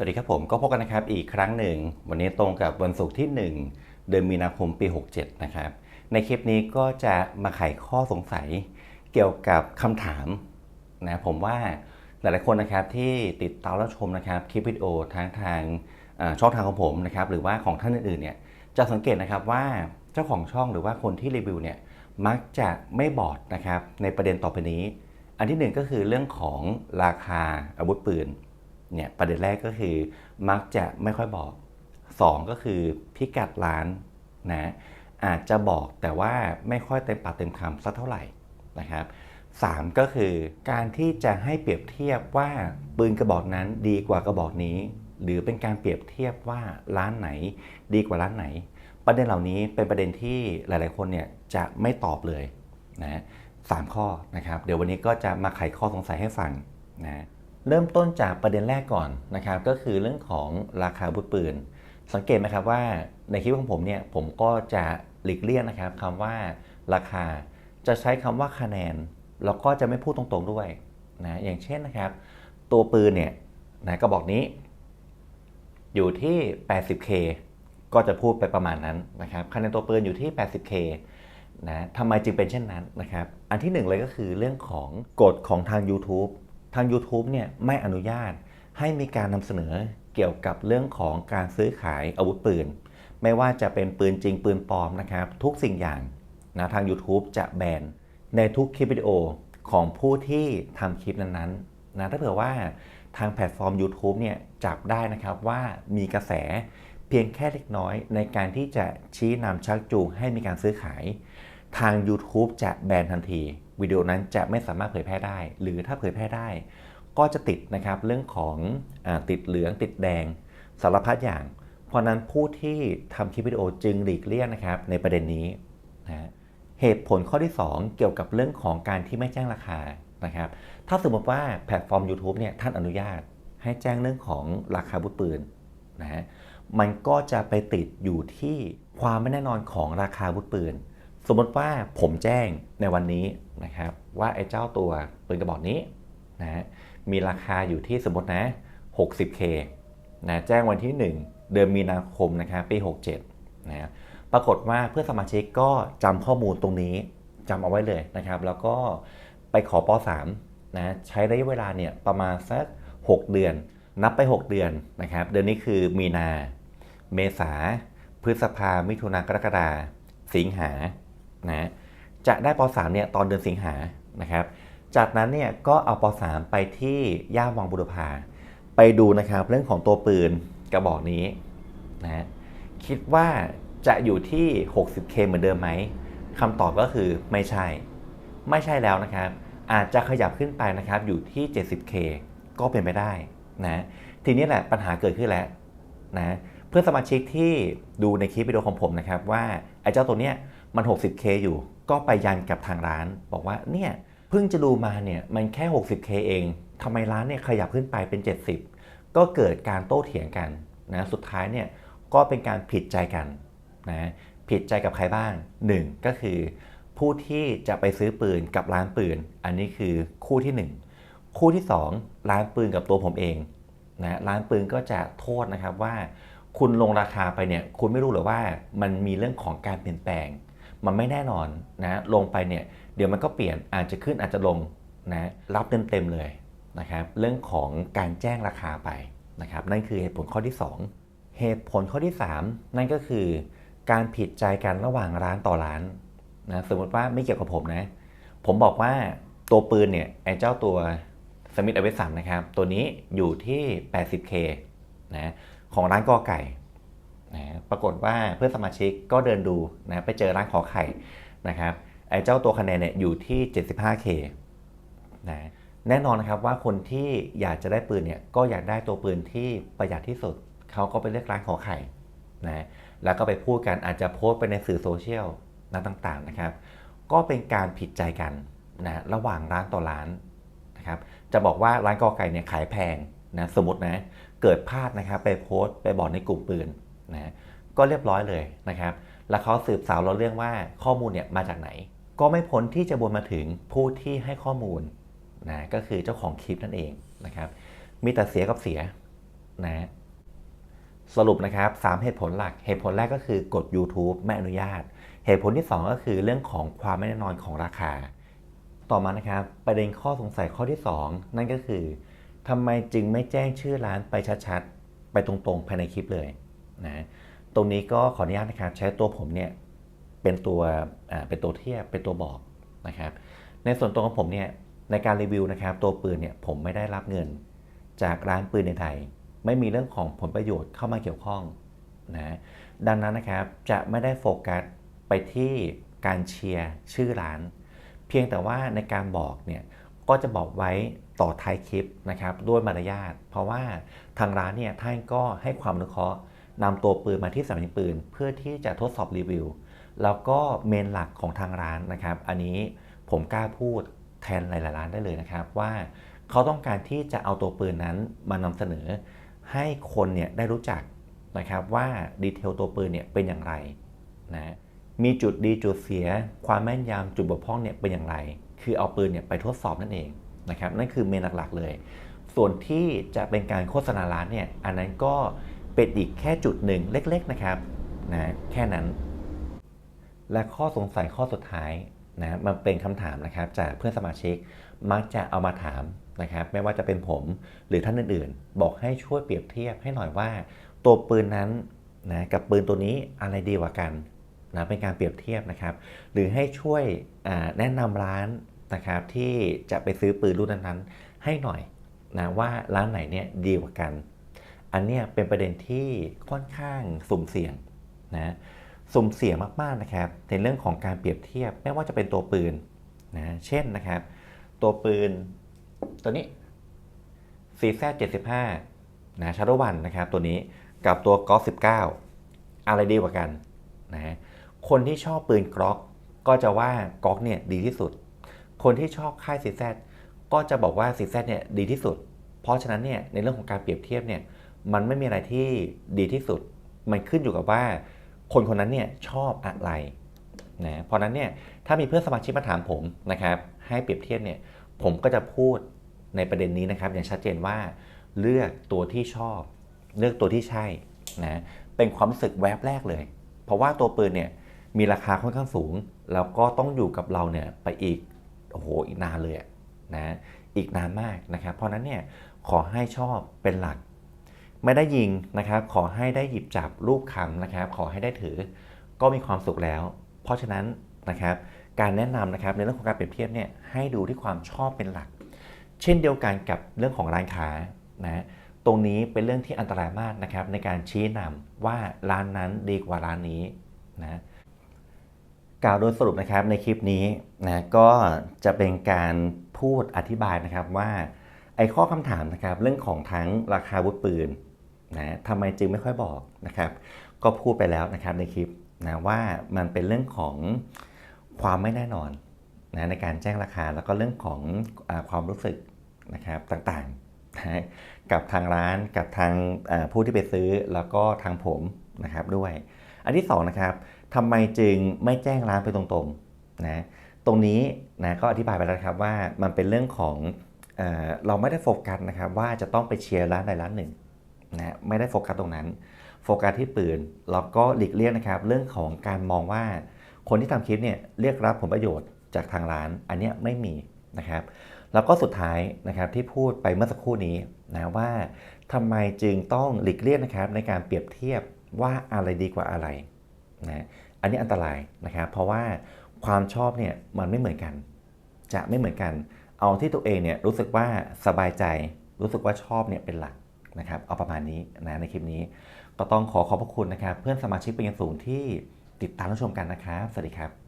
สวัสดีครับผมก็พบกันนะครับอีกครั้งหนึ่ง วันนี้ตรงกับวันศุกร์ที่ 1 เดือนมีนาคมปี 67 นะครับ ในคลิปนี้ก็จะมาไขข้อสงสัยเกี่ยวกับคำถามนะผมว่าหลายๆคนนะครับที่ติดตามรับชมนะครับคลิปวิดีโอทางทางช่องทางของผมนะครับหรือว่าของท่านอื่นๆเนี่ยจะสังเกตนะครับว่าเจ้าของช่องหรือว่าคนที่รีวิวเนี่ยมักจะไม่บอกนะครับในประเด็นต่อไปนี้ อันที่หนึ่งก็คือเรื่องของราคาอาวุธปืน เนี่ยประเด็นแรกก็คือมักจะไม่ค่อยบอก 2 ก็คือพิกัดร้านนะอาจจะบอกแต่ว่าไม่ค่อยเต็มปากเต็มคำสักเท่าไหร่นะครับ3ก็คือการที่จะให้เปรียบเทียบว่าปืนกระบอกนั้นดีกว่ากระบอกนี้ หรือเป็นการเปรียบเทียบว่าร้านไหนดีกว่าร้านไหน ประเด็นเหล่านี้เป็นประเด็นที่หลาย ๆ คนเนี่ยจะไม่ตอบเลยนะสามข้อนะครับ เดี๋ยววันนี้ก็จะมาไขข้อสงสัยให้ฟังนะ เริ่มต้นจากประเด็นแรกก่อนนะครับก็คือเรื่องของราคาอาวุธปืน สังเกตไหมครับว่าในคลิปของผมเนี่ยผมก็จะหลีกเลี่ยงนะครับคำว่าราคาจะใช้คำว่าคะแนนแล้วก็จะไม่พูดตรงๆด้วยนะอย่างเช่นนะครับ ตัวปืนเนี่ยนะกระบอกนี้ อยู่ที่ 80K ก็จะพูดไปประมาณนั้นนะครับคะแนนตัวปืนอยู่ที่ 80K นะทำไมจึงเป็นเช่นนั้นนะครับ อันที่หนึ่งเลยก็คือเรื่องของกฎของทาง YouTube าง YouTube เนี่ยไม่อนุญาตให้มีการนำเสนอเกี่ยวกับเรื่องของการซื้อขายอาวุธปืน ไม่ว่าจะเป็นปืนจริงปืนปลอมนะครับ ทุกสิ่งอย่างนะทาง YouTube จะแบนในทุกคลิปวิดีโอของผู้ที่ทำคลิปนั้นๆนะถ้าเผื่อว่าทางแพลตฟอร์ม YouTube เนี่ยจับได้นะครับว่ามีกระแสเพียงแค่เล็กน้อยในการที่จะชี้นำชักจูงให้มีการซื้อขาย ทาง YouTube จะแบนทันที วิดีโอนั้นจะไม่สามารถเผยแพร่ได้ หรือถ้าเผยแพร่ได้ ก็จะติดนะครับเรื่องของอติดเหลืองติดแดงสารพัดอย่าง เพราะนั้นผู้ที่ทำคลิปวิดีโอจึงหลีกเลี่ยงนะครับในประเด็นนี้นะเหตุผลข้อที่ 2 เกี่ยวกับเรื่องของการที่ไม่แจ้งราคานะครับ ถ้าสมมติว่าแพลตฟอร์ม YouTube เนี่ยท่านอนุญาตให้แจ้งเรื่องของราคาบุตรปืนนะฮะมันก็จะไปติดอยู่ที่ความไม่แน่นอนของราคาบุตรปืน สมมติว่าผมแจ้งในวันนี้นะครับ ว่าไอ้เจ้าตัวปืนกระบอกนี้นะมีราคาอยู่ที่สมมตินะ 60k นะแจ้งวันที่ 1 เดือนมีนาคมนะครับปี 67นะปรากฏว่าเพื่อนสมาชิกก็จำข้อมูลตรงนี้จำเอาไว้เลยนะครับ แล้วก็ไปขอป .3 นะใช้ระยะเวลาเนี่ยประมาณสัก 6 เดือน นับไป 6 เดือนนะครับ เดือนนี้คือมีนา เมษา พฤษภา มิถุนากรกฎาสิงหา นะจะได้ป .3 เนี่ยตอนเดือนสิงหานะครับ จากนั้นเนี่ยก็เอาป .3 ไปที่ย่ามวังบุรพาไปดูนะครับเรื่องของตัวปืนกระบอกนี้นะคิดว่าจะอยู่ที่ 60K เหมือนเดิมไหมคำตอบก็คือไม่ใช่ ไม่ใช่แล้วนะครับ อาจจะขยับขึ้นไปนะครับอยู่ที่ 70K ก็เป็นไปได้นะทีนี้แหละปัญหาเกิดขึ้นแล้วนะเพื่อนสมาชิกที่ดูในคลิปวิดีโอของผมนะครับว่าไอ้เจ้าตัวเนี้ย มัน 60K อยู่ ก็ไปยันกับทางร้าน บอกว่าเนี่ยเพิ่งจะดูมาเนี่ยมันแค่ 60K เองทำไมร้านเนี่ยขยับขึ้นไปเป็น 70 ก็เกิดการโต้เถียงกันนะสุดท้ายเนี่ยก็เป็นการผิดใจกันนะผิดใจกับใครบ้าง 1 ก็คือ ผู้ที่จะไปซื้อปืนกับร้านปืน อันนี้คือคู่ที่ 1 คู่ที่ 2 ร้านปืนกับตัวผมเองนะร้านปืนก็จะโทษนะครับว่า คุณลงราคาไปเนี่ยคุณไม่รู้หรือว่ามันมีเรื่องของการเปลี่ยนแปลง มันไม่แน่นอนนะลงไปเนี่ยเดี๋ยวมันก็เปลี่ยนอาจจะขึ้นอาจจะลงนะรับเต็มๆเลยนะครับเรื่องของการแจ้งราคาไปนะครับนั่นคือเหตุผลข้อที่ 2 เหตุผลข้อที่ 3 นั่นก็คือ การผิดใจกันระหว่างร้านต่อร้านนะสมมติว่าไม่เกี่ยวกับผมนะ ผมบอกว่าตัวปืนเนี่ยไอ้เจ้าตัวสมิธอเวสันนะครับ ตัวนี้อยู่ที่ 80k นะของร้านกอไก่ นะปรากฏว่าเพื่อนสมาชิกก็เดินดูนะไปเจอร้านขอไข่นะครับไอ้เจ้าตัวคะแนนเนี่ยอยู่ที่ 75k นะแน่นอนนะครับว่าคนที่อยากจะได้ปืนเนี่ยก็อยากได้ตัวปืนที่ประหยัดที่สุด เขาก็ไปเลือกร้านขอไข่นะแล้วก็ไปพูดกันอาจจะโพสต์ไปในสื่อโซเชียลนะต่างๆนะครับ ก็เป็นการผิดใจกันนะระหว่างร้านต่อร้านนะครับจะบอกว่าร้านกอไก่เนี่ยขายแพงนะสมมตินะเกิดพลาดนะครับไปโพสต์ไปบอกในกลุ่มปืน นะก็เรียบร้อยเลยนะครับ แล้วเขาสืบสาวเราเรื่องว่าข้อมูลเนี่ยมาจากไหน ก็ไม่พ้นที่จะบนมาถึงผู้ที่ให้ข้อมูลนะก็คือเจ้าของคลิปนั่นเองนะครับ มีแต่เสียกับเสียนะสรุปนะครับ3เหตุผลหลัก เหตุผลแรกก็คือกฎ YouTube ไม่อนุญาต เหตุผลที่ 2 ก็คือเรื่องของความไม่แน่นอนของราคา ต่อมานะครับประเด็นข้อสงสัยข้อที่ 2 นั่นก็คือทำไมจึงไม่แจ้งชื่อร้านไปชัดๆ ไปตรงๆ ภายในคลิปเลย นะตรงนี้ก็ขออนุญาตนะครับใช้ตัวผมเนี่ยเป็นตัวเป็นตัวเทียบเป็นตัวบอกนะครับ ในส่วนตัวของผมเนี่ยในการรีวิวนะครับ ตัวปืนเนี่ยผมไม่ได้รับเงิน จากร้านปืนในไทย ไม่มีเรื่องของผลประโยชน์เข้ามาเกี่ยวข้องนะดังนั้นนะครับจะไม่ได้โฟกัสไปที่การเชียร์ชื่อร้าน เพียงแต่ว่าในการบอกเนี่ยก็จะบอกไว้ต่อท้ายคลิปนะครับด้วยมารยาทเพราะว่าทางร้านเนี่ยท่านก็ให้ความอนุเคราะห์ นำตัวปืนมาที่สถานีปืน เพื่อที่จะทดสอบรีวิว แล้วก็เมนหลักของทางร้านนะครับ อันนี้ผมกล้าพูดแทนหลายๆร้านได้เลยนะครับ ว่าเขาต้องการที่จะเอาตัวปืนนั้นมานำเสนอ ให้คนเนี่ยได้รู้จักนะครับว่าดีเทลตัวปืนเนี่ยเป็นอย่างไรนะมีจุดดีจุดเสีย ความแม่นยำจุดบกพร่องเนี่ยเป็นอย่างไร คือเอาปืนเนี่ยไปทดสอบนั่นเองนะครับนั่นคือเมนหลักๆเลย ส่วนที่จะเป็นการโฆษณาร้านเนี่ยอันนั้นก็ เป็นอีกแค่จุดหนึ่งเล็กๆนะครับนะแค่นั้น และข้อสงสัยข้อสุดท้ายนะมันเป็นคำถามนะครับ จากเพื่อนสมาชิกมักจะเอามาถามนะครับ ไม่ว่าจะเป็นผมหรือท่านอื่นๆ บอกให้ช่วยเปรียบเทียบให้หน่อยว่า ตัวปืนนั้นนะกับปืนตัวนี้อะไรดีกว่ากันนะเป็นการเปรียบเทียบนะครับ หรือให้ช่วยแนะนำร้านนะครับที่จะไปซื้อปืนรุ่นนั้นๆให้หน่อยนะว่าร้านไหนเนี่ยดีกว่ากัน อันนี้เป็นประเด็นที่ค่อนข้างสุ่มเสี่ยงนะสุ่มเสี่ยงมากๆนะครับในเรื่องของการเปรียบเทียบไม่ว่าจะเป็นตัวปืนนะเช่นนะครับ ตัวปืนตัวนี้ CZ 75 นะชาร์ o วันนะครับตัวนี้กับตัวกอล์ฟ19 อะไรดีกว่ากันนะคนที่ชอบปืนกล็อกก็จะว่ากล็อกเนี่ยดีที่สุด คนที่ชอบค่าย CZ ก็จะบอกว่า CZ เนี่ยดีที่สุด เพราะฉะนั้นเนี่ยในเรื่องของการเปรียบเทียบเนี่ย มันไม่มีอะไรที่ดีที่สุด มันขึ้นอยู่กับว่า คนคนนั้นเนี่ยชอบอะไรนะเพราะนั้นเนี่ยถ้ามีเพื่อนสมาชิกมาถามผมนะครับ ให้เปรียบเทียบเนี่ยผมก็จะพูดในประเด็นนี้นะครับอย่างชัดเจนว่าเลือกตัวที่ชอบ เลือกตัวที่ใช่นะเป็นความรู้สึกแวบแรกเลย เพราะว่าตัวปืนเนี่ยมีราคาค่อนข้างสูง แล้วก็ต้องอยู่กับเราเนี่ยไปอีกโอ้โหอีกนานเลยนะอีกนานมากนะครับ เพราะนั้นเนี่ยขอให้ชอบเป็นหลัก ไม่ได้ยิงนะครับ ขอให้ได้หยิบจับรูปคำนะครับ ขอให้ได้ถือก็มีความสุขแล้ว เพราะฉะนั้นนะครับ การแนะนำนะครับในเรื่องของการเปรียบเทียบเนี่ยให้ดูที่ความชอบเป็นหลัก เช่นเดียวกันกับเรื่องของร้านค้านะตรงนี้เป็นเรื่องที่อันตรายมากนะครับ ในการชี้นำว่าร้านนั้นดีกว่าร้านนี้นะกล่าวโดยสรุปนะครับในคลิปนี้นะก็จะเป็นการพูดอธิบายนะครับว่าไอ้ข้อคำถามนะครับเรื่องของทั้งราคาวุธปืน นะทำไมจึงไม่ค่อยบอกนะครับก็พูดไปแล้วนะครับในคลิปนะว่ามันเป็นเรื่องของความไม่แน่นอนนะในการแจ้งราคาแล้วก็เรื่องของอความรู้สึกนะครับต่างๆนะกับทางร้านกับทางผู้ที่ไปซื้อแล้วก็ทางผมนะครับด้วย อันที่2นะครับทำไมจึงไม่แจ้งร้านไปตรงๆนะตรงนี้นะก็อธิบายไปแล้วครับว่ามันเป็นเรื่องของเอเราไม่ได้โฟกัสนะครับว่าจะต้องไปเชียร์ร้านใดร้านหนึ่ง นะไม่ได้โฟกัสตรงนั้น โฟกัสที่ปืนแล้วก็หลีกเลี่ยงนะครับ เรื่องของการมองว่า คนที่ทำคลิปเนี่ยเรียกรับผลประโยชน์จากทางร้าน อันนี้ไม่มีนะครับ แล้วก็สุดท้ายนะครับที่พูดไปเมื่อสักครู่นี้นะว่าทำไมจึงต้องหลีกเลี่ยงนะครับ ในการเปรียบเทียบว่าอะไรดีกว่าอะไรนะอันนี้อันตรายนะครับเพราะว่าความชอบเนี่ยมันไม่เหมือนกัน จะไม่เหมือนกัน เอาที่ตัวเองเนี่ยรู้สึกว่าสบายใจ รู้สึกว่าชอบเนี่ยเป็นหลัก นะครับเอาประมาณนี้นะในคลิปนี้ ก็ต้องขอขอบพระคุณนะครับ เพื่อนสมาชิกเป็นอย่างสูงที่ติดตามรับชมกันนะครับ สวัสดีครับ